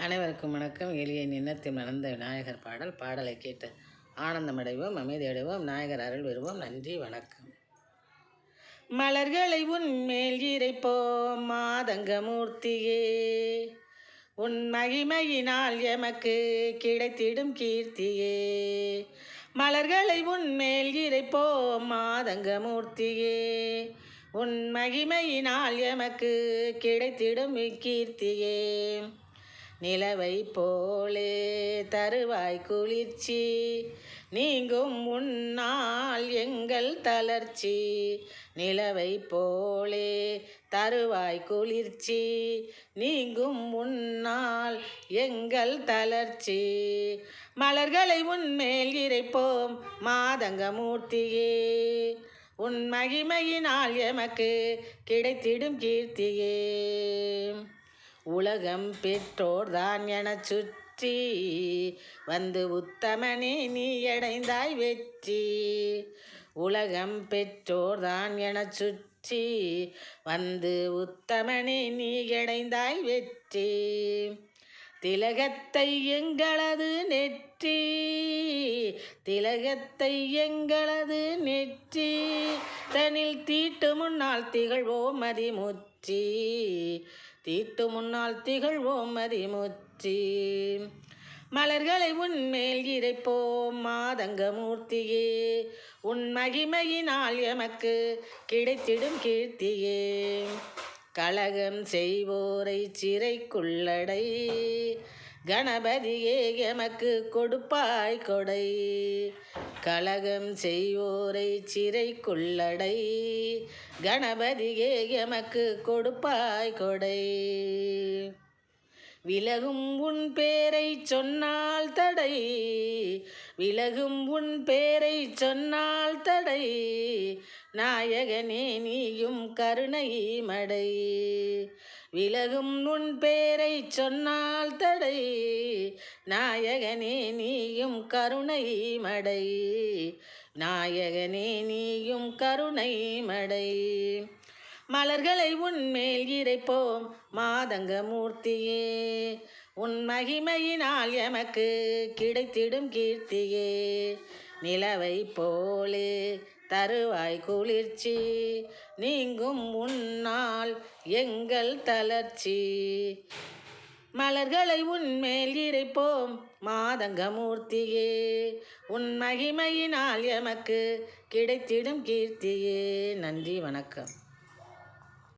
அனைவருக்கும் வணக்கம். எளிய நின்னத்தில் நடந்த விநாயகர் பாடல் பாடலை கேட்டு ஆனந்தமடைவோம் அமைதியடைவோம் நாயகர் அருள் வருவோம் நன்றி வணக்கம். மலர்களை உன் மேல் இறைப்போம் மாதங்கமூர்த்தியே. உன் மகிமையினால் எமக்கு கிடைத்திடும் கீர்த்தியே. மலர்களை உன் மேல் இறைப்போம் மாதங்கமூர்த்தியே. உன் மகிமையினால் எமக்கு கிடைத்திடும் கீர்த்தியே. நிலவை போலே தருவாய் குளிர்ச்சி. நீங்கும் முன்னால் எங்கள் தளர்ச்சி. நிலவை போலே தருவாய் குளிர்ச்சி. நீங்கும் முன்னால் எங்கள் தளர்ச்சி. மலர்களை உன்மேல் இறைப்போம் மாதங்க மூர்த்தியே உன் மகிமையினால் எமக்கு கிடைத்திடும் கீர்த்தியே. உலகம் பெற்றோர் தான் எனச் சுற்றி. வந்து உத்தமனே நீ அடைந்தாய் வெற்றி. உலகம் பெற்றோர் தான் எனச் சுற்றி. வந்து உத்தமனே நீ அடைந்தாய் வெற்றி. திலகத்தை எங்களது நெற்றி. திலகத்தை எங்களது நெற்றி. தனில் தீட்டு முன்னால் திகழ்வோம் மதிமுற்றி. தீட்டு முன்னால் திகழ்வோம் மதிமுற்றி மலர்களை உன்மேல் இறைப்போம் மாதங்கமூர்த்தியே. உன் மகிமையினால் எமக்கு கிடைத்திடும் கீர்த்தியே. கழகம் செய்வோரை சிறைக்குள்ளடை. கணபதியே எமக்கு கொடுப்பாய் கொடை. கழகம் செய்வோரை சிறைக்குள்ளடை. கணபதியே எமக்கு கொடுப்பாய் கொடை. விலகும் உன் பேரை சொன்னால் தடை. விலகும் உன் பேரை சொன்னால் தடை. நாயகனே நீயும் கருணை மடை. விலகும் உன் பேரை சொன்னால் தடை. நாயகனே நீயும் கருணை மடை. நாயகனே நீயும் கருணை மடை. மலர்களை உன்மேல் இறைப்போம் மாதங்க மூர்த்தியே உன் மகிமையினால் எமக்கு கிடைத்திடும் கீர்த்தியே. நிலவை போலே தருவாய் குளிர்ச்சி நீங்கும் உன்னால் எங்கள் தளர்ச்சி. மலர்களை உன்மேல் இறைப்போம் மாதங்க மூர்த்தியே உன் மகிமையினால் எமக்கு கிடைத்திடும் கீர்த்தியே. நன்றி வணக்கம்.